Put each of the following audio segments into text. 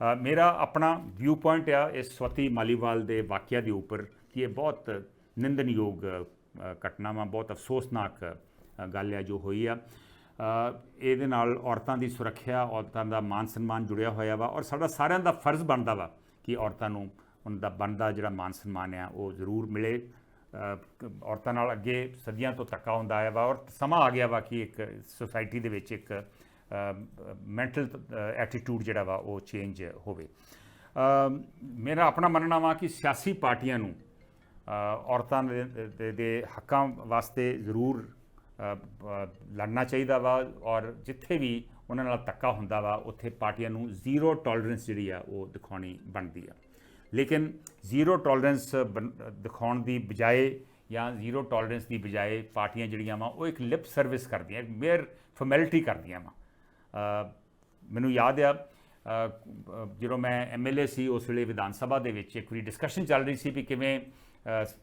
ਮੇਰਾ ਆਪਣਾ view point ਆ ਇਸ ਸਵਤੀ ਮਾਲੀਵਾਲ ਦੇ ਵਾਕਿਆ ਦੇ ਉੱਪਰ ਕਿ ਇਹ ਬਹੁਤ ਨਿੰਦਨਯੋਗ ਅ, ਘਟਨਾ ਵਾ ਬਹੁਤ ਅਫਸੋਸਨਾਕ ਗੱਲ ਆ ਜੋ ਹੋਈ ਆ। ਇਹਦੇ ਨਾਲ ਔਰਤਾਂ ਦੀ ਸੁਰੱਖਿਆ ਔਰਤਾਂ ਦਾ ਮਾਨ ਸਨਮਾਨ ਜੁੜਿਆ ਹੋਇਆ ਵਾ ਔਰ ਸਾਡਾ ਸਾਰਿਆਂ ਦਾ ਫਰਜ਼ ਬਣਦਾ ਵਾ ਕਿ ਔਰਤਾਂ ਨੂੰ ਉਹਨਾਂ ਦਾ ਬਣਦਾ ਜਿਹੜਾ ਮਾਨ ਸਨਮਾਨ ਆ ਉਹ ਜ਼ਰੂਰ ਮਿਲੇ। ਔਰਤਾਂ ਨਾਲ ਅੱਗੇ ਸਦੀਆਂ ਤੋਂ ਧੱਕਾ ਹੁੰਦਾ ਆਇਆ ਵਾ ਔਰ ਸਮਾਂ ਆ ਗਿਆ ਵਾ ਕਿ ਇੱਕ ਸੋਸਾਇਟੀ ਦੇ ਵਿੱਚ ਇੱਕ ਮੈਂਟਲ ਐਟੀਟਿਊਡ ਜਿਹੜਾ ਵਾ, ਉਹ ਚੇਂਜ ਹੋਵੇ। ਮੇਰਾ ਆਪਣਾ ਮੰਨਣਾ ਵਾ ਕਿ ਸਿਆਸੀ ਪਾਰਟੀਆਂ ਨੂੰ ਔਰਤਾਂ ਦੇ ਹੱਕਾਂ ਵਾਸਤੇ ਜ਼ਰੂਰ ਲੜਨਾ ਚਾਹੀਦਾ ਵਾ ਔਰ ਜਿੱਥੇ ਵੀ ਉਹਨਾਂ ਨਾਲ ਧੱਕਾ ਹੁੰਦਾ ਵਾ, ਉੱਥੇ ਪਾਰਟੀਆਂ ਨੂੰ ਜ਼ੀਰੋ ਟੋਲਰੈਂਸ ਜਿਹੜੀ ਆ, ਉਹ ਦਿਖਾਉਣੀ ਬਣਦੀ ਆ। ਲੇਕਿਨ ਜ਼ੀਰੋ ਟੋਲਰੈਂਸ ਦਿਖਾਉਣ ਦੀ ਬਜਾਏ ਜਾਂ ਜ਼ੀਰੋ ਟੋਲਰੈਂਸ ਦੀ ਬਜਾਏ ਪਾਰਟੀਆਂ ਜਿਹੜੀਆਂ ਵਾ, ਉਹ ਇੱਕ ਲਿਪ ਸਰਵਿਸ ਕਰਦੀਆਂ, ਇੱਕ ਮੇਅਰ ਫਾਰਮੈਲਿਟੀ ਕਰਦੀਆਂ ਵਾ। ਮੈਨੂੰ ਯਾਦ ਆ ਅ, ਅ, ਜਦੋਂ ਮੈਂ ਐਮਐਲਏ ਸੀ ਉਸ ਵੇਲੇ ਵਿਧਾਨ ਸਭਾ ਦੇ ਵਿੱਚ ਇੱਕ ਵਾਰੀ ਡਿਸਕਸ਼ਨ ਚੱਲ ਰਹੀ ਸੀ ਵੀ ਕਿਵੇਂ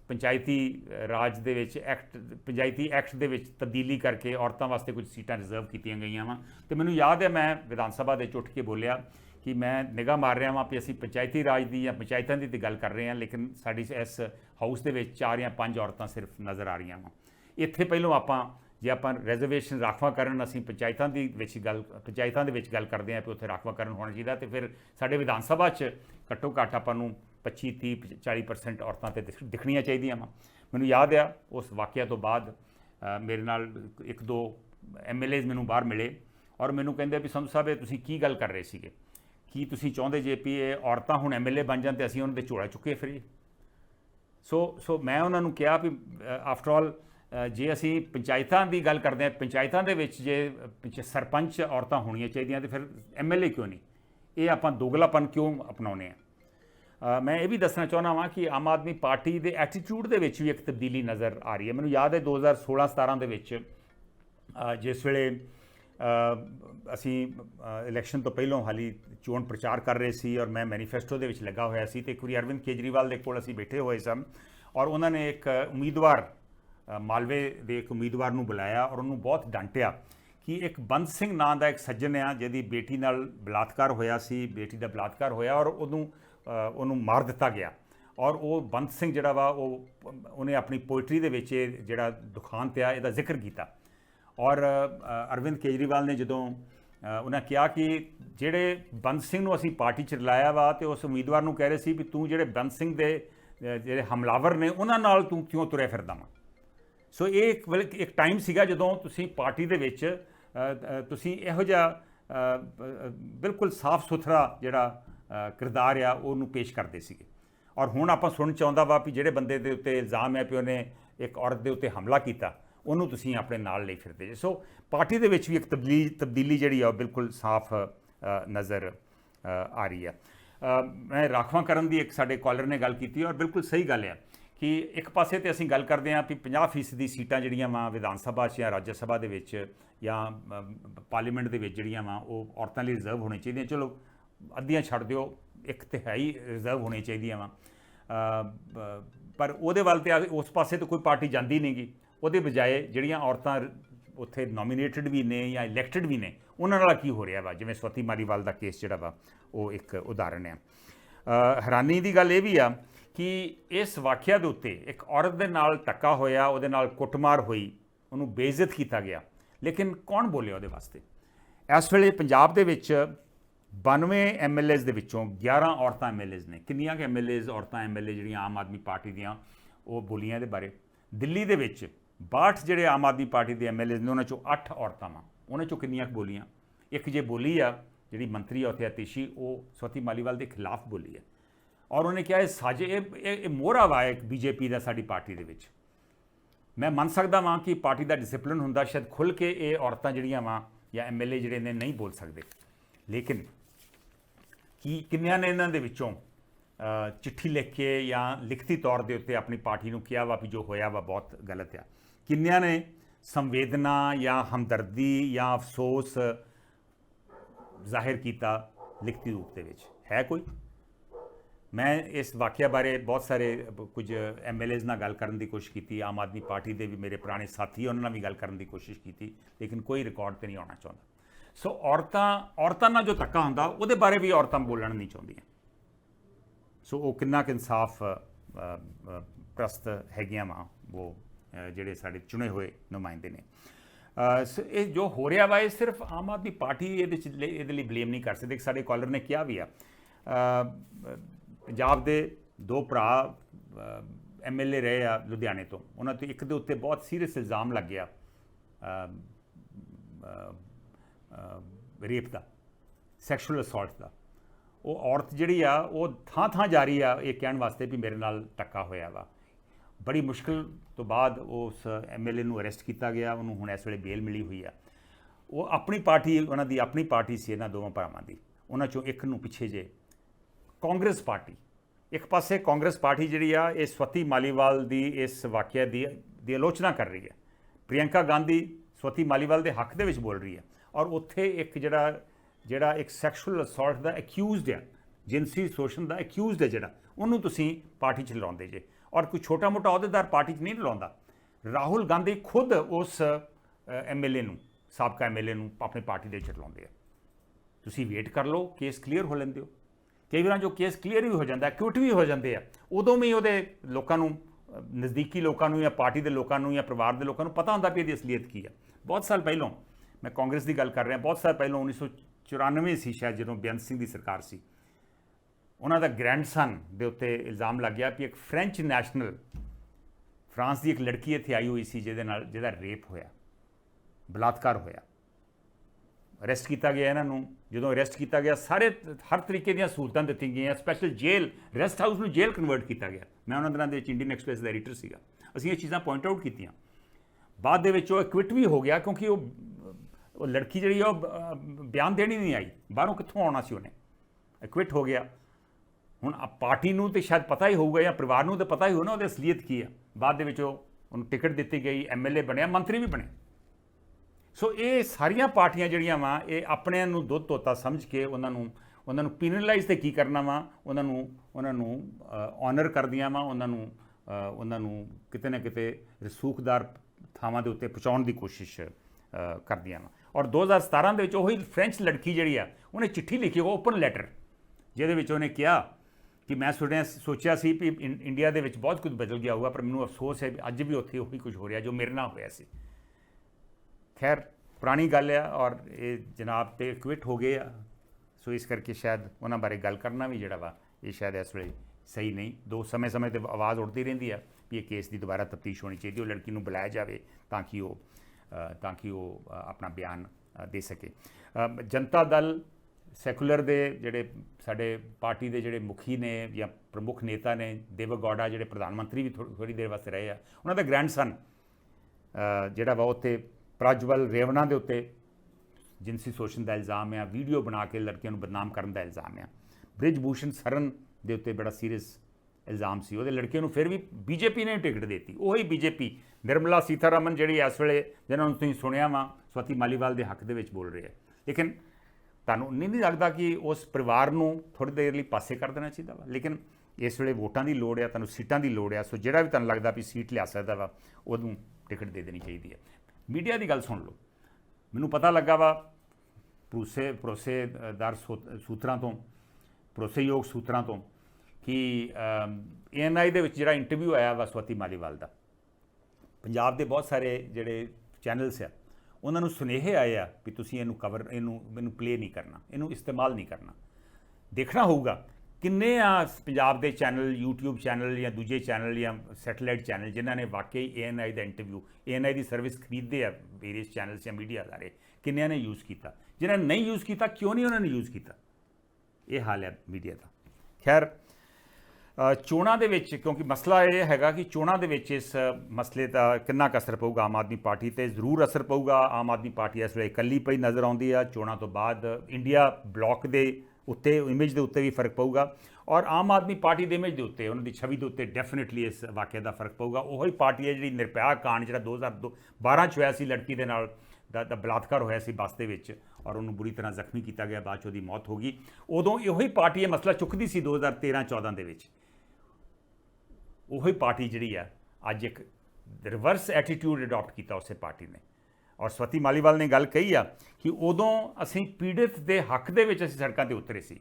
ਪੰਚਾਇਤੀ ਰਾਜ ਦੇ ਵਿੱਚ ਐਕਟ ਪੰਚਾਇਤੀ ਐਕਟ ਦੇ ਵਿੱਚ ਤਬਦੀਲੀ ਕਰਕੇ ਔਰਤਾਂ ਵਾਸਤੇ ਕੁਝ ਸੀਟਾਂ ਰਿਜ਼ਰਵ ਕੀਤੀਆਂ ਗਈਆਂ ਵਾ। ਤੇ ਮੈਨੂੰ ਯਾਦ ਹੈ ਮੈਂ ਵਿਧਾਨ ਸਭਾ ਦੇ 'ਚ ਉੱਠ ਕੇ ਬੋਲਿਆ ਕਿ ਮੈਂ ਨਿਗਾਹ ਮਾਰ ਰਿਹਾ ਵਾਂ ਵੀ ਅਸੀਂ ਪੰਚਾਇਤੀ ਰਾਜ ਦੀ ਜਾਂ ਪੰਚਾਇਤਾਂ ਦੀ ਤੇ ਗੱਲ ਕਰ ਰਹੇ ਹਾਂ ਲੇਕਿਨ ਸਾਡੀ ਇਸ ਹਾਊਸ ਦੇ ਵਿੱਚ ਚਾਰ ਜਾਂ ਪੰਜ ਔਰਤਾਂ ਸਿਰਫ ਨਜ਼ਰ ਆ ਰਹੀਆਂ ਵਾਂ। ਇੱਥੇ ਪਹਿਲਾਂ ਆਪਾਂ ਜੇ ਆਪਾਂ ਰਿਜ਼ਰਵੇਸ਼ਨ ਰਾਖਵਾਂਕਰਨ ਅਸੀਂ ਪੰਚਾਇਤਾਂ ਦੀ ਵਿੱਚ ਗੱਲ, ਪੰਚਾਇਤਾਂ ਦੇ ਵਿੱਚ ਗੱਲ ਕਰਦੇ ਹਾਂ ਕਿ ਉੱਥੇ ਰਾਖਵਾਂਕਰਨ ਹੋਣਾ ਚਾਹੀਦਾ ਤੇ ਫਿਰ ਸਾਡੇ ਵਿਧਾਨ ਸਭਾ 'ਚ ਘੱਟੋ ਘੱਟ ਆਪਾਂ ਨੂੰ 25 30 40% ਔਰਤਾਂ ਤੇ ਦਿਖ- ਦਿਖਣੀਆਂ ਚਾਹੀਦੀਆਂ ਵਾ। ਮੈਨੂੰ ਯਾਦ ਆ, ਉਸ ਵਾਕਿਆ ਤੋਂ ਬਾਅਦ ਮੇਰੇ ਨਾਲ ਇੱਕ ਦੋ ਐਮਐਲਏਜ਼ ਮੈਨੂੰ ਬਾਹਰ ਮਿਲੇ ਔਰ ਮੈਨੂੰ ਕਹਿੰਦੇ ਵੀ ਸੰਧੂ ਸਾਹਿਬ, ਇਹ ਤੁਸੀਂ ਕੀ ਗੱਲ ਕਰ ਰਹੇ ਸੀਗੇ? ਕੀ ਤੁਸੀਂ ਚਾਹੁੰਦੇ ਜੇ ਵੀ ਇਹ ਔਰਤਾਂ ਹੁਣ ਐਮਐਲਏ ਬਣ ਜਾਣ ਤੇ ਅਸੀਂ ਉਹਨਾਂ ਦੇ ਝੋਲਾ ਚੁੱਕੇ ਫਿਰੀਏ ਸੋ ਸੋ ਮੈਂ ਉਹਨਾਂ ਨੂੰ ਕਿਹਾ ਵੀ ਆਫਟਰ ਆਲ ਜੇ ਅਸੀਂ ਪੰਚਾਇਤਾਂ ਦੀ ਗੱਲ ਕਰਦੇ ਹਾਂ, ਪੰਚਾਇਤਾਂ ਦੇ ਵਿੱਚ ਜੇ ਸਰਪੰਚ ਔਰਤਾਂ ਹੋਣੀਆਂ ਚਾਹੀਦੀਆਂ ਤੇ ਫਿਰ ਐਮਐਲਏ ਕਿਉਂ ਨਹੀਂ? ਇਹ ਆਪਾਂ ਦੋਗਲਾਪਨ ਕਿਉਂ ਅਪਣਾਉਨੇ ਆ ਮੈਂ ਇਹ ਵੀ ਦੱਸਣਾ ਚਾਹੁੰਦਾ ਵਾਂ ਕਿ ਆਮ ਆਦਮੀ ਪਾਰਟੀ ਦੇ ਐਟੀਟਿਊਡ ਦੇ ਵਿੱਚ ਵੀ ਇੱਕ ਤਬਦੀਲੀ ਨਜ਼ਰ ਆ ਰਹੀ ਹੈ। ਮੈਨੂੰ ਯਾਦ ਹੈ 2016-17 ਦੇ ਵਿੱਚ ਜਿਸ ਵੇਲੇ ਅਸੀਂ ਇਲੈਕਸ਼ਨ ਤੋਂ ਪਹਿਲਾਂ ਹਾਲੀ ਚੋਣ ਪ੍ਰਚਾਰ ਕਰ ਰਹੇ ਸੀ ਔਰ ਮੈਂ ਮੈਨੀਫੈਸਟੋ ਦੇ ਵਿੱਚ ਲੱਗਾ ਹੋਇਆ ਸੀ ਤੇ ਇੱਕ ਵਾਰੀ ਅਰਵਿੰਦ ਕੇਜਰੀਵਾਲ ਦੇ ਕੋਲ ਅਸੀਂ ਬੈਠੇ ਹੋਏ ਸਨ ਔਰ ਉਹਨਾਂ ਨੇ ਇੱਕ ਉਮੀਦਵਾਰ ਮਾਲਵੇ ਦੇ ਇੱਕ ਉਮੀਦਵਾਰ ਨੂੰ ਬੁਲਾਇਆ ਔਰ ਉਹਨੂੰ ਬਹੁਤ ਡਾਂਟਿਆ ਕਿ ਇੱਕ ਬੰਦ ਸਿੰਘ ਨਾਂ ਦਾ ਇੱਕ ਸੱਜਣ ਆ, ਜਿਹਦੀ ਬੇਟੀ ਨਾਲ ਬਲਾਤਕਾਰ ਹੋਇਆ ਸੀ, ਬੇਟੀ ਦਾ ਬਲਾਤਕਾਰ ਹੋਇਆ ਔਰ ਉਹਨੂੰ ਉਹਨੂੰ ਮਾਰ ਦਿੱਤਾ ਗਿਆ ਔਰ ਉਹ ਬੰਦ ਸਿੰਘ ਜਿਹੜਾ ਵਾ, ਉਹ, ਉਹਨੇ ਆਪਣੀ ਪੋਇਟਰੀ ਦੇ ਵਿੱਚ ਇਹ ਜਿਹੜਾ ਦੁਖਾਂਤ ਆ, ਇਹਦਾ ਜ਼ਿਕਰ ਕੀਤਾ ਔਰ ਅਰਵਿੰਦ ਕੇਜਰੀਵਾਲ ਨੇ ਜਦੋਂ ਉਹਨਾਂ ਕਿਹਾ ਕਿ ਜਿਹੜੇ ਬੰਦ ਸਿੰਘ ਨੂੰ ਅਸੀਂ ਪਾਰਟੀ ਚ ਰਲਾਇਆ ਵਾ ਤੇ ਉਸ ਉਮੀਦਵਾਰ ਨੂੰ ਕਹਿ ਰਹੇ ਸੀ ਵੀ ਤੂੰ ਜਿਹੜੇ ਬੰਦ ਸਿੰਘ ਦੇ ਜਿਹੜੇ ਹਮਲਾਵਰ ਨੇ, ਉਹਨਾਂ ਨਾਲ ਤੂੰ ਕਿਉਂ ਤੁਰਿਆ ਫਿਰਦਾ ਵਾ? ਸੋ ਇਹ ਇੱਕ ਵੇਲੇ ਇੱਕ ਟਾਈਮ ਸੀਗਾ ਜਦੋਂ ਤੁਸੀਂ ਪਾਰਟੀ ਦੇ ਵਿੱਚ ਤੁਸੀਂ ਇਹੋ ਜਿਹਾ ਬਿਲਕੁਲ ਸਾਫ਼ ਸੁਥਰਾ ਜਿਹੜਾ ਕਿਰਦਾਰ ਆ ਉਹਨੂੰ ਪੇਸ਼ ਕਰਦੇ ਸੀਗੇ। ਔਰ ਹੁਣ ਆਪਾਂ ਸੁਣਨ ਚਾਹੁੰਦਾ ਵਾ ਵੀ ਜਿਹੜੇ ਬੰਦੇ ਦੇ ਉੱਤੇ ਇਲਜ਼ਾਮ ਹੈ ਕਿ ਉਹਨੇ ਇੱਕ ਔਰਤ ਦੇ ਉੱਤੇ ਹਮਲਾ ਕੀਤਾ ਉਹਨੂੰ ਤੁਸੀਂ ਆਪਣੇ ਨਾਲ ਲਈ ਫਿਰਦੇ ਜੇ। ਸੋ ਪਾਰਟੀ ਦੇ ਵਿੱਚ ਵੀ ਇੱਕ ਤਬਦੀਲੀ ਤਬਦੀਲੀ ਜਿਹੜੀ ਆ ਉਹ ਬਿਲਕੁਲ ਸਾਫ਼ ਨਜ਼ਰ ਆ ਰਹੀ ਆ। ਅ, ਮੈਂ ਰਾਖਵਾਂਕਰਨ ਦੀ ਇੱਕ ਸਾਡੇ ਕਾਲਰ ਨੇ ਗੱਲ ਕੀਤੀ ਔਰ ਬਿਲਕੁਲ ਸਹੀ ਗੱਲ ਆ। ਕਿ ਇੱਕ ਪਾਸੇ ਤੇ ਅਸੀਂ ਗੱਲ ਕਰਦੇ ਹਾਂ ਵੀ 50% ਦੀ ਸੀਟਾਂ ਜਿਹੜੀਆਂ ਵਾ ਵਿਧਾਨ ਸਭਾ 'ਚ ਜਾਂ ਰਾਜ ਸਭਾ ਦੇ ਵਿੱਚ ਜਾਂ ਪਾਰਲੀਮੈਂਟ ਦੇ ਵਿੱਚ ਜਿਹੜੀਆਂ ਵਾ ਉਹ ਔਰਤਾਂ ਲਈ ਰਿਜ਼ਰਵ ਹੋਣੀ ਚਾਹੀਦੀਆਂ। ਚਲੋ, ਅੱਧੀਆਂ ਛੱਡ ਦਿਓ, ਇੱਕ ਤਿਹਾਈ ਰਿਜ਼ਰਵ ਹੋਣੀ ਚਾਹੀਦੀਆਂ ਵਾ। ਪਰ ਉਹਦੇ ਵੱਲ ਤੇ ਉਸ ਪਾਸੇ ਤੇ ਕੋਈ ਪਾਰਟੀ ਜਾਂਦੀ ਨਹੀਂਗੀ ਉਹਦੇ ਬਜਾਏ ਜਿਹੜੀਆਂ ਔਰਤਾਂ ਉੱਥੇ ਨੋਮੀਨੇਟਡ ਵੀ ਨੇ ਜਾਂ ਇਲੈਕਟਡ ਵੀ ਨੇ, ਉਹਨਾਂ ਨਾਲ ਕੀ ਹੋ ਰਿਹਾ ਵਾ? ਜਿਵੇਂ ਸਵਤੀ ਮਾਰੀਵਾਲ ਦਾ ਕੇਸ ਜਿਹੜਾ ਵਾ, ਉਹ ਇੱਕ ਉਦਾਹਰਣ ਹੈ ਹੈਰਾਨੀ ਦੀ ਗੱਲ ਇਹ ਵੀ ਆ ਕਿ ਇਸ ਵਾਕਿਆ ਦੇ ਉੱਤੇ ਇੱਕ ਔਰਤ ਦੇ ਨਾਲ ਧੱਕਾ ਹੋਇਆ, ਉਹਦੇ ਨਾਲ ਕੁੱਟਮਾਰ ਹੋਈ, ਉਹਨੂੰ ਬੇਇੱਜ਼ਤ ਕੀਤਾ ਗਿਆ। ਲੇਕਿਨ ਕੌਣ ਬੋਲਿਆ ਉਹਦੇ ਵਾਸਤੇ? ਇਸ ਵੇਲੇ ਪੰਜਾਬ ਦੇ ਵਿੱਚ 92 ਐਮਐਲਏਜ਼ ਦੇ ਵਿੱਚੋਂ 11 ਔਰਤਾਂ ਐਮਐਲਏਜ਼ ਨੇ। ਕਿੰਨੀਆਂ ਕਿ ਐਮਐਲਏਜ਼ ਔਰਤਾਂ ਐਮਐਲਏ ਜਿਹੜੀਆਂ ਆਮ ਆਦਮੀ ਪਾਰਟੀ ਦੀਆਂ, ਉਹ ਬੋਲੀਆਂ ਦੇ ਬਾਰੇ। ਦਿੱਲੀ ਦੇ ਵਿੱਚ 62 ਜਿਹੜੇ ਆਮ ਆਦਮੀ ਪਾਰਟੀ ਦੇ ਐਮਐਲਏਜ਼ ਨੇ, ਉਹਨਾਂ ਚੋਂ 8 ਔਰਤਾਂ ਵਾਂ। ਉਹਨਾਂ ਚੋਂ ਕਿੰਨੀਆਂ ਕੁ ਬੋਲੀਆਂ? ਇੱਕ ਜੇ ਬੋਲੀ ਆ, ਜਿਹੜੀ ਮੰਤਰੀ ਆ ਉੱਥੇ ਅਤੀਸ਼ੀ, ਉਹ ਸਵਤੀ ਮਾਲੀਵਾਲ ਦੇ ਖਿਲਾਫ ਬੋਲੀ ਆ। ਔਰ ਉਹਨੇ ਕਿਹਾ, ਇਹ ਸਾਜੇ, ਇਹ ਇਹ ਇਹ ਮੋਹਰਾ ਵਾ, ਇੱਕ ਬੀਜੇਪੀ ਦਾ ਸਾਡੀ ਪਾਰਟੀ ਦੇ ਵਿੱਚ। ਮੈਂ ਮੰਨ ਸਕਦਾ ਵਾਂ ਕਿ ਪਾਰਟੀ ਦਾ ਡਿਸਪਲਿਨ ਹੁੰਦਾ, ਸ਼ਾਇਦ ਖੁੱਲ ਕੇ ਇਹ ਔਰਤਾਂ ਜਿਹੜੀਆਂ ਵਾਂ ਜਾਂ ਐਮਐਲਏ ਜਿਹੜੇ ਨੇ ਨਹੀਂ ਬੋਲ ਸਕਦੇ। ਲੇਕਿਨ ਕੀ, ਕਿੰਨਿਆਂ ਨੇ ਇਹਨਾਂ ਦੇ ਵਿੱਚੋਂ ਚਿੱਠੀ ਲਿਖ ਕੇ ਜਾਂ ਲਿਖਤੀ ਤੌਰ ਦੇ ਉੱਤੇ ਆਪਣੀ ਪਾਰਟੀ ਨੂੰ ਕਿਹਾ ਵਾ ਵੀ ਜੋ ਹੋਇਆ ਵਾ ਬਹੁਤ ਗਲਤ ਆ? ਕਿੰਨਿਆਂ ਨੇ ਸੰਵੇਦਨਾ ਜਾਂ ਹਮਦਰਦੀ ਜਾਂ ਅਫਸੋਸ ਜ਼ਾਹਿਰ ਕੀਤਾ ਲਿਖਤੀ ਰੂਪ ਦੇ ਵਿੱਚ? ਹੈ ਕੋਈ? ਮੈਂ ਇਸ ਵਾਕਿਆ ਬਾਰੇ ਬਹੁਤ ਸਾਰੇ ਬ- ਕੁਝ ਐਮਐਲਏਜ਼ ਨਾਲ ਗੱਲ ਕਰਨ ਦੀ ਕੋਸ਼ਿਸ਼ ਕੀਤੀ, ਆਮ ਆਦਮੀ ਪਾਰਟੀ ਦੇ ਵੀ ਮੇਰੇ ਪੁਰਾਣੇ ਸਾਥੀ ਉਹਨਾਂ ਨਾਲ ਵੀ ਗੱਲ ਕਰਨ ਦੀ ਕੋਸ਼ਿਸ਼ ਕੀਤੀ, ਲੇਕਿਨ ਕੋਈ ਰਿਕਾਰਡ ਤੇ ਨਹੀਂ ਆਉਣਾ ਚਾਹੁੰਦਾ। ਸੋ ਔਰਤਾਂ ਔਰਤਾਂ ਨਾਲ ਜੋ ਧੱਕਾ ਹੁੰਦਾ, ਉਹਦੇ ਬਾਰੇ ਵੀ ਔਰਤਾਂ ਬੋਲਣ ਨਹੀਂ ਚਾਹੁੰਦੀਆਂ। ਸੋ ਉਹ ਕਿੰਨਾ ਕੁ ਇਨਸਾਫ ਪ੍ਰਸਤ ਹੈਗੀਆਂ ਵਾ, ਉਹ ਜਿਹੜੇ ਸਾਡੇ ਚੁਣੇ ਹੋਏ ਨੁਮਾਇੰਦੇ ਨੇ। ਸ- ਇਹ ਜੋ ਹੋ ਰਿਹਾ ਵਾ, ਇਹ ਸਿਰਫ ਆਮ ਆਦਮੀ ਪਾਰਟੀ ਇਹਦੇ ਚ ਲਈ- ਇਹਦੇ ਲਈ ਬਲੇਮ ਨਹੀਂ ਕਰ ਸਕਦੇ। ਸਾਡੇ ਕਾਲਰ ਨੇ ਕਿਹਾ ਵੀ ਆ ਪੰਜਾਬ ਦੇ ਦੋ ਭਰਾ ਐਮਐਲਏ ਰਹੇ ਆ ਲੁਧਿਆਣੇ ਤੋਂ। ਉਹਨਾਂ ਤੇ ਇੱਕ ਦੇ ਉੱਤੇ ਬਹੁਤ ਸੀਰੀਅਸ ਇਲਜ਼ਾਮ ਲੱਗ ਗਿਆ ਰੇਪ ਦਾ, ਸੈਕਸ਼ੂਅਲ ਅਸੌਲਟ ਦਾ। ਉਹ ਔਰਤ ਜਿਹੜੀ ਆ, ਉਹ ਥਾਂ ਥਾਂ ਜਾ ਰਹੀ ਆ, ਇਹ ਕਹਿਣ ਵਾਸਤੇ ਵੀ ਮੇਰੇ ਨਾਲ ਟੱਕਾ ਹੋਇਆ ਵਾ। ਬੜੀ ਮੁਸ਼ਕਲ ਤੋਂ ਬਾਅਦ ਉਸ ਐਮਐਲਏ ਨੂੰ ਅਰੈਸਟ ਕੀਤਾ ਗਿਆ, ਉਹਨੂੰ ਹੁਣ ਇਸ ਵੇਲੇ ਬੇਲ ਮਿਲੀ ਹੋਈ ਆ। ਉਹ ਆਪਣੀ ਪਾਰਟੀ, ਉਹਨਾਂ ਦੀ ਆਪਣੀ ਪਾਰਟੀ ਸੀ ਇਹਨਾਂ ਦੋਵਾਂ ਭਰਾਵਾਂ ਦੀ। ਉਹਨਾਂ ਚੋਂ ਇੱਕ ਨੂੰ ਪਿੱਛੇ ਜੇ ਕਾਂਗਰਸ ਪਾਰਟੀ। ਇੱਕ ਪਾਸੇ ਕਾਂਗਰਸ ਪਾਰਟੀ ਜਿਹੜੀ ਆ, ਇਹ ਸਵਤੀ ਮਾਲੀਵਾਲ ਦੀ ਇਸ ਵਾਕਿਆ ਦੀ ਦੀ ਆਲੋਚਨਾ ਕਰ ਰਹੀ ਹੈ। ਪ੍ਰਿਯੰਕਾ ਗਾਂਧੀ ਸਵਤੀ ਮਾਲੀਵਾਲ ਦੇ ਹੱਕ ਦੇ ਵਿੱਚ ਬੋਲ ਰਹੀ ਹੈ ਔਰ ਉੱਥੇ ਇੱਕ ਜਿਹੜਾ ਜਿਹੜਾ ਇੱਕ ਸੈਕਸ਼ੂਅਲ ਅਸੌਲਟ ਦਾ ਅਕਿਊਜ਼ਡ ਹੈ ਜਿਨਸੀ ਸ਼ੋਸ਼ਣ ਦਾ ਅਕਿਊਜ਼ਡ ਹੈ ਜਿਹੜਾ, ਉਹਨੂੰ ਤੁਸੀਂ ਪਾਰਟੀ 'ਚ ਲਾਉਂਦੇ ਜੇ। ਔਰ ਕੋਈ ਛੋਟਾ ਮੋਟਾ ਅਹੁਦੇਦਾਰ ਪਾਰਟੀ 'ਚ ਨਹੀਂ ਲਾਉਂਦਾ ਰਾਹੁਲ ਗਾਂਧੀ ਖੁਦ ਉਸ ਐਮਐਲਏ ਨੂੰ, ਸਾਬਕਾ ਐਮਐਲਏ ਨੂੰ ਆਪਣੀ ਪਾਰਟੀ ਦੇ ਵਿੱਚ ਲਾਉਂਦੇ ਆ। ਤੁਸੀਂ ਵੇਟ ਕਰ ਲਓ ਕੇਸ ਕਲੀਅਰ ਹੋ ਲੈਂਦੇ ਹੋ। ਕਈ ਵਾਰ ਜੋ ਕੇਸ ਕਲੀਅਰ ਵੀ ਹੋ ਜਾਂਦਾ ਕਿਊਟ ਵੀ ਹੋ ਜਾਂਦੇ ਆ, ਉਦੋਂ ਵੀ ਉਹਦੇ ਲੋਕਾਂ ਨੂੰ, ਨਜ਼ਦੀਕੀ ਲੋਕਾਂ ਨੂੰ ਜਾਂ ਪਾਰਟੀ ਦੇ ਲੋਕਾਂ ਨੂੰ ਜਾਂ ਪਰਿਵਾਰ ਦੇ ਲੋਕਾਂ ਨੂੰ ਪਤਾ ਹੁੰਦਾ ਵੀ ਇਹਦੀ ਅਸਲੀਅਤ ਕੀ ਆ। ਬਹੁਤ ਸਾਲ ਪਹਿਲਾਂ, ਮੈਂ ਕਾਂਗਰਸ ਦੀ ਗੱਲ ਕਰ ਰਿਹਾ, ਬਹੁਤ ਸਾਲ ਪਹਿਲਾਂ 1994 ਸੀ ਸ਼ਾਇਦ ਜਦੋਂ ਬੇਅੰਤ ਸਿੰਘ ਦੀ ਸਰਕਾਰ ਸੀ। ਉਹਨਾਂ ਦਾ ਗ੍ਰੈਂਡਸਨ ਦੇ ਉੱਤੇ ਇਲਜ਼ਾਮ ਲੱਗ ਗਿਆ ਕਿ ਇੱਕ ਫ੍ਰੈਂਚ ਨੈਸ਼ਨਲ ਫਰਾਂਸ ਦੀ ਇੱਕ ਲੜਕੀ ਇੱਥੇ ਆਈ ਹੋਈ ਸੀ ਜਿਹਦੇ ਨਾਲ, ਜਿਹਦਾ ਰੇਪ ਹੋਇਆ, ਬਲਾਤਕਾਰ ਹੋਇਆ। ਅਰੈਸਟ ਕੀਤਾ ਗਿਆ ਇਹਨਾਂ ਨੂੰ। ਜਦੋਂ ਅਰੈਸਟ ਕੀਤਾ ਗਿਆ, ਸਾਰੇ ਹਰ ਤਰੀਕੇ ਦੀਆਂ ਸਹੂਲਤਾਂ ਦਿੱਤੀਆਂ ਗਈਆਂ। ਸਪੈਸ਼ਲ ਜੇਲ੍ਹ ਰੈਸਟ ਹਾਊਸ ਨੂੰ ਜੇਲ੍ਹ ਕਨਵਰਟ ਕੀਤਾ ਗਿਆ। ਮੈਂ ਉਹਨਾਂ ਦਿਨਾਂ ਦੇ ਵਿੱਚ ਇੰਡੀਅਨ ਐਕਸਪ੍ਰੈਸ ਦਾ ਐਡੀਟਰ ਸੀਗਾ। ਅਸੀਂ ਇਹ ਚੀਜ਼ਾਂ ਪੁਆਇੰਟ ਆਊਟ ਕੀਤੀਆਂ। ਬਾਅਦ ਦੇ ਵਿੱਚ ਉਹ ਇਕਵਿਟ ਵੀ ਹੋ ਗਿਆ ਕਿਉਂਕਿ ਉਹ ਉਹ ਲੜਕੀ ਜਿਹੜੀ ਆ, ਉਹ ਬਿਆਨ ਦੇਣੀ ਨਹੀਂ ਆਈ। ਬਾਹਰੋਂ ਕਿੱਥੋਂ ਆਉਣਾ ਸੀ ਉਹਨੇ? ਇਕਵਿਟ ਹੋ ਗਿਆ। ਹੁਣ ਆ ਪਾਰਟੀ ਨੂੰ ਤੇ ਸ਼ਾਇਦ ਪਤਾ ਹੀ ਹੋਊਗਾ ਜਾਂ ਪਰਿਵਾਰ ਨੂੰ ਤਾਂ ਪਤਾ ਹੀ ਹੋਣਾ ਉਹਦੀ ਅਸਲੀਅਤ ਕੀ ਆ। ਬਾਅਦ ਦੇ ਵਿੱਚ ਉਹ, ਉਹਨੂੰ ਟਿਕਟ ਦਿੱਤੀ ਗਈ ਐਮਐਲਏ ਬਣਿਆ, ਮੰਤਰੀ ਵੀ ਬਣੇ। ਸੋ ਇਹ ਸਾਰੀਆਂ ਪਾਰਟੀਆਂ ਜਿਹੜੀਆਂ ਵਾ, ਇਹ ਆਪਣਿਆਂ ਨੂੰ ਦੁੱਧ ਤੋਤਾ ਸਮਝ ਕੇ ਉਹਨਾਂ ਨੂੰ ਉਹਨਾਂ ਨੂੰ ਪੀਨਲਾਈਜ਼ ਤੇ ਕੀ ਕਰਨਾ ਵਾ? ਉਹਨਾਂ ਨੂੰ ਉਹਨਾਂ ਨੂੰ ਆਨਰ ਕਰਦੀਆਂ ਵਾ, ਉਹਨਾਂ ਨੂੰ ਉਹਨਾਂ ਨੂੰ ਕਿਤੇ ਨਾ ਕਿਤੇ ਰਸੂਖਦਾਰ ਥਾਵਾਂ ਦੇ ਉੱਤੇ ਪਹੁੰਚਾਉਣ ਦੀ ਕੋਸ਼ਿਸ਼ ਕਰਦੀਆਂ ਵਾ। ਔਰ 2017 ਦੇ ਵਿੱਚ ਉਹੀ ਫ੍ਰੈਂਚ ਲੜਕੀ ਜਿਹੜੀ ਆ, ਉਹਨੇ ਚਿੱਠੀ ਲਿਖੀ, ਉਹ ਓਪਨ ਲੈਟਰ ਜਿਹਦੇ ਵਿੱਚ ਉਹਨੇ ਕਿਹਾ ਕਿ ਮੈਂ ਸੁਣਿਆ, ਸੋਚਿਆ ਸੀ ਕਿ ਇੰਡੀਆ ਦੇ ਵਿੱਚ ਬਹੁਤ ਕੁਝ ਬਦਲ ਗਿਆ ਹੋਊਗਾ, ਪਰ ਮੈਨੂੰ ਅਫਸੋਸ ਹੈ ਵੀ ਅੱਜ ਵੀ ਉੱਥੇ ਉਹੀ ਕੁਝ ਹੋ ਰਿਹਾ ਜੋ ਮੇਰੇ ਨਾਲ ਹੋਇਆ ਸੀ। ਖੈਰ ਪੁਰਾਣੀ ਗੱਲ ਆ ਔਰ ਇਹ ਜਨਾਬ ਤੇ ਕਵਿਟ ਹੋ ਗਏ ਆ। ਸੋ ਇਸ ਕਰਕੇ ਸ਼ਾਇਦ ਉਹਨਾਂ ਬਾਰੇ ਗੱਲ ਕਰਨਾ ਵੀ ਜਿਹੜਾ ਵਾ ਇਹ ਸ਼ਾਇਦ ਇਸ ਵੇਲੇ ਸਹੀ ਨਹੀਂ। ਦੋ ਸਮੇਂ ਸਮੇਂ ਤੇ ਆਵਾਜ਼ ਉੱਠਦੀ ਰਹਿੰਦੀ ਆ ਵੀ ਇਹ ਕੇਸ ਦੀ ਦੁਬਾਰਾ ਤਫਤੀਸ਼ ਹੋਣੀ ਚਾਹੀਦੀ ਉਹ ਲੜਕੀ ਨੂੰ ਬੁਲਾਇਆ ਜਾਵੇ ਤਾਂ ਕਿ ਉਹ ਤਾਂ ਕਿ ਉਹ ਆਪਣਾ ਬਿਆਨ ਦੇ ਸਕੇ। ਜਨਤਾ ਦਲ ਸੈਕੂਲਰ ਦੇ ਜਿਹੜੇ ਸਾਡੇ ਪਾਰਟੀ ਦੇ ਜਿਹੜੇ ਮੁਖੀ ਨੇ ਜਾਂ ਪ੍ਰਮੁੱਖ ਨੇਤਾ ਨੇ ਦੇਵ ਗੌੜਾ ਜਿਹੜੇ ਪ੍ਰਧਾਨ ਮੰਤਰੀ ਵੀ ਥੋੜੀ ਦੇਰ ਵਾਸਤੇ ਰਹੇ ਆ ਉਹਨਾਂ ਦਾ ਗ੍ਰੈਂਡਸਨ ਅ, ਜਿਹੜਾ ਵਾ ਉੱਥੇ ਪ੍ਰਜਵਲ ਰੇਵਣਾ ਦੇ ਉੱਤੇ ਜਿਨਸੀ ਸ਼ੋਸ਼ਣ ਦਾ ਇਲਜ਼ਾਮ ਹੈ, ਵੀਡੀਓ ਬਣਾ ਕੇ ਲੜਕੀਆਂ ਨੂੰ ਬਦਨਾਮ ਕਰਨ ਦਾ ਇਲਜ਼ਾਮ ਹੈ। ਬ੍ਰਿਜ ਭੂਸ਼ਣ ਸਰਨ ਦੇ ਉੱਤੇ ਬੜਾ ਸੀਰੀਅਸ ਇਲਜ਼ਾਮ ਸੀ। ਉਹਦੇ ਲੜਕੇ ਨੂੰ ਫਿਰ ਵੀ ਬੀਜੇਪੀ ਨੇ ਟਿਕਟ ਦਿੱਤੀ। ਉਹੀ ਬੀਜੇਪੀ, ਨਿਰਮਲਾ ਸੀਤਾਰਮਨ ਜਿਹੜੀ ਇਸ ਵੇਲੇ ਜਿਹਨਾਂ ਨੂੰ ਤੁਸੀਂ ਸੁਣਿਆ ਵਾ, ਸਵਤੀ ਮਾਲੀਵਾਲ ਦੇ ਹੱਕ ਦੇ ਵਿੱਚ ਬੋਲ ਰਹੀ ਹੈ ਲੇਕਿਨ ਤੁਹਾਨੂੰ ਨਹੀਂ ਨਹੀਂ ਲੱਗਦਾ ਕਿ ਉਸ ਪਰਿਵਾਰ ਨੂੰ ਥੋੜੀ ਦੇਰ ਲਈ ਪਾਸੇ ਕਰ ਦੇਣਾ ਚਾਹੀਦਾ ਵਾ? ਲੇਕਿਨ ਇਸ ਵੇਲੇ ਵੋਟਾਂ ਦੀ ਲੋੜ ਆ ਤੁਹਾਨੂੰ ਸੀਟਾਂ ਦੀ ਲੋੜ ਆ ਸੋ ਜਿਹੜਾ ਵੀ ਤੁਹਾਨੂੰ ਲੱਗਦਾ ਵੀ ਸੀਟ ਲਿਆ ਸਕਦਾ ਵਾ, ਉਹਨੂੰ ਟਿਕਟ ਦੇ ਦੇਣੀ ਚਾਹੀਦੀ ਹੈ। ਮੀਡੀਆ ਦੀ ਗੱਲ ਸੁਣ ਲਓ। ਮੈਨੂੰ ਪਤਾ ਲੱਗਾ ਵਾ, ਭਰੋਸੇ, ਭਰੋਸੇਦਾਰ ਸੂਤ- ਸੂਤਰਾਂ ਤੋਂ, ਭਰੋਸੇਯੋਗ ਸੂਤਰਾਂ ਤੋਂ ਕਿ ਏਐਨਆਈ ਦੇ ਵਿੱਚ ਜਿਹੜਾ ਇੰਟਰਵਿਊ ਆਇਆ ਵਾ ਸਵਤੀ ਮਾਲੀਵਾਲ ਦਾ, ਪੰਜਾਬ ਦੇ ਬਹੁਤ ਸਾਰੇ ਜਿਹੜੇ ਚੈਨਲਸ ਆ, ਉਹਨਾਂ ਨੂੰ ਸੁਨੇਹੇ ਆਏ ਆ ਵੀ ਤੁਸੀਂ ਇਹਨੂੰ ਕਵਰ ਇਹਨੂੰ, ਮੈਨੂੰ ਪਲੇ ਨਹੀਂ ਕਰਨਾ, ਇਹਨੂੰ ਇਸਤੇਮਾਲ ਨਹੀਂ ਕਰਨਾ। ਦੇਖਣਾ ਹੋਊਗਾ ਕਿੰਨੇ ਆ ਪੰਜਾਬ ਦੇ ਚੈਨਲ, YouTube ਚੈਨਲ ਜਾਂ ਦੂਜੇ ਚੈਨਲ ਜਾਂ ਸੈਟੇਲਾਈਟ ਚੈਨਲ ਜਿਨ੍ਹਾਂ ਨੇ ਵਾਕਈ ANI ਦਾ ਇੰਟਰਵਿਊ ANI ਦੀ ਸਰਵਿਸ ਖਰੀਦਦੇ ਆ ਵੇਰੀਅਸ ਚੈਨਲਸ ਜਾਂ ਮੀਡੀਆ ਅਦਾਰੇ, ਕਿੰਨਿਆਂ ਨੇ ਯੂਜ਼ ਕੀਤਾ? ਜਿਨ੍ਹਾਂ ਨੇ ਨਹੀਂ ਯੂਜ਼ ਕੀਤਾ, ਕਿਉਂ ਨਹੀਂ ਉਹਨਾਂ ਨੇ ਯੂਜ਼ ਕੀਤਾ? ਇਹ ਹਾਲ ਹੈ ਮੀਡੀਆ ਦਾ। ਖੈਰ ਚੋਣਾਂ ਦੇ ਵਿੱਚ, ਕਿਉਂਕਿ ਮਸਲਾ ਇਹ ਹੈਗਾ ਕਿ ਚੋਣਾਂ ਦੇ ਵਿੱਚ ਇਸ ਮਸਲੇ ਦਾ ਕਿੰਨਾ ਕੁ ਅਸਰ ਪਊਗਾ ਆਮ ਆਦਮੀ ਪਾਰਟੀ ਤੇ ਜ਼ਰੂਰ ਅਸਰ ਪਊਗਾ। ਆਮ ਆਦਮੀ ਪਾਰਟੀ ਇਸ ਵੇਲੇ ਇਕੱਲੀ ਪਈ ਨਜ਼ਰ ਆਉਂਦੀ ਆ। ਚੋਣਾਂ ਤੋਂ ਬਾਅਦ ਇੰਡੀਆ ਬਲੌਕ ਦੇ ਉੱਤੇ ਇਮੇਜ ਦੇ ਉੱਤੇ ਵੀ ਫ਼ਰਕ ਪਊਗਾ ਔਰ ਆਮ ਆਦਮੀ ਪਾਰਟੀ ਦੇ ਇਮੇਜ ਦੇ ਉੱਤੇ, ਉਹਨਾਂ ਦੀ ਛਵੀ ਦੇ ਉੱਤੇ ਡੈਫੀਨਿਟਲੀ ਇਸ ਵਾਕਿਆ ਦਾ ਫ਼ਰਕ ਪਊਗਾ। ਉਹੀ ਪਾਰਟੀ ਹੈ ਜਿਹੜੀ ਨਿਰਪਿਆ ਕਾਂਡ, ਜਿਹੜਾ 2012 ਚ ਹੋਇਆ ਸੀ ਲੜਕੀ ਦੇ ਨਾਲ, ਦਾ ਦਾ ਬਲਾਤਕਾਰ ਹੋਇਆ ਸੀ ਬੱਸ ਦੇ ਵਿੱਚ ਔਰ ਉਹਨੂੰ ਬੁਰੀ ਤਰ੍ਹਾਂ ਜ਼ਖਮੀ ਕੀਤਾ ਗਿਆ, ਬਾਅਦ ਚ ਉਹਦੀ ਮੌਤ ਹੋ ਗਈ। ਉਦੋਂ ਇਹੋ ਹੀ ਪਾਰਟੀ ਇਹ ਮਸਲਾ ਚੁੱਕਦੀ ਸੀ 2013-14 ਦੇ ਵਿੱਚ। ਉਹੀ ਪਾਰਟੀ ਜਿਹੜੀ ਆ ਅੱਜ ਇੱਕ ਰਿਵਰਸ ਐਟੀਟਿਊਡ ਅਡਾਪਟ ਕੀਤਾ ਉਸੇ ਪਾਰਟੀ ਨੇ। ਔਰ ਸਵਤੀ ਮਾਲੀਵਾਲ ਨੇ ਗੱਲ ਕਹੀ ਆ ਕਿ ਉਦੋਂ ਅਸੀਂ ਪੀੜਿਤ ਦੇ ਹੱਕ ਦੇ ਵਿੱਚ ਅਸੀਂ ਸੜਕਾਂ ਤੇ ਉਤਰੇ ਸੀ।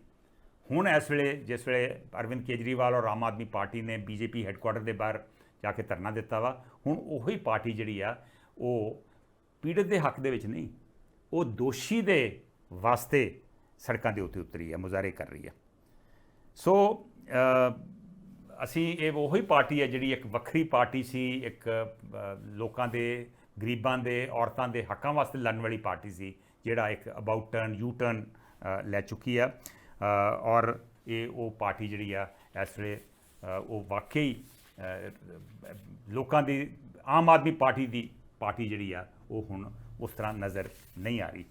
ਹੁਣ ਇਸ ਵੇਲੇ, ਜਿਸ ਵੇਲੇ ਅਰਵਿੰਦ ਕੇਜਰੀਵਾਲ ਔਰ ਆਮ ਆਦਮੀ ਪਾਰਟੀ ਨੇ ਬੀਜੇਪੀ ਹੈੱਡਕੁਆਟਰ ਦੇ ਬਾਹਰ ਜਾ ਕੇ ਧਰਨਾ ਦਿੱਤਾ ਵਾ, ਹੁਣ ਉਹੀ ਪਾਰਟੀ ਜਿਹੜੀ ਆ, ਉਹ ਪੀੜਤ ਦੇ ਹੱਕ ਦੇ ਵਿੱਚ ਨਹੀਂ, ਉਹ ਦੋਸ਼ੀ ਦੇ ਵਾਸਤੇ ਸੜਕਾਂ ਦੇ ਉੱਤੇ ਉਤਰੀ ਆ, ਮੁਜ਼ਾਹਰੇ ਕਰ ਰਹੀ ਆ। ਸੋ ਅਸੀਂ ਇਹ ਉਹੀ ਪਾਰਟੀ ਹੈ ਜਿਹੜੀ ਇੱਕ ਵੱਖਰੀ ਪਾਰਟੀ ਸੀ, ਇੱਕ ਲੋਕਾਂ ਦੇ ਗਰੀਬਾਂ ਦੇ, ਔਰਤਾਂ ਦੇ ਹੱਕਾਂ ਵਾਸਤੇ ਲੜਨ ਵਾਲੀ ਪਾਰਟੀ ਸੀ, ਜਿਹੜਾ ਇੱਕ ਅਬਾਊਟ ਟਰਨ ਯੂ ਟਰਨ ਲੈ ਚੁੱਕੀ ਆ। ਔਰ ਇਹ ਉਹ ਪਾਰਟੀ ਜਿਹੜੀ ਆ, ਇਸ ਵੇਲੇ ਉਹ ਵਾਕਈ ਲੋਕਾਂ ਦੀ, ਆਮ ਆਦਮੀ ਪਾਰਟੀ ਦੀ ਪਾਰਟੀ ਜਿਹੜੀ ਆ, ਉਹ ਹੁਣ ਉਸ ਤਰ੍ਹਾਂ ਨਜ਼ਰ ਨਹੀਂ ਆ ਰਹੀ।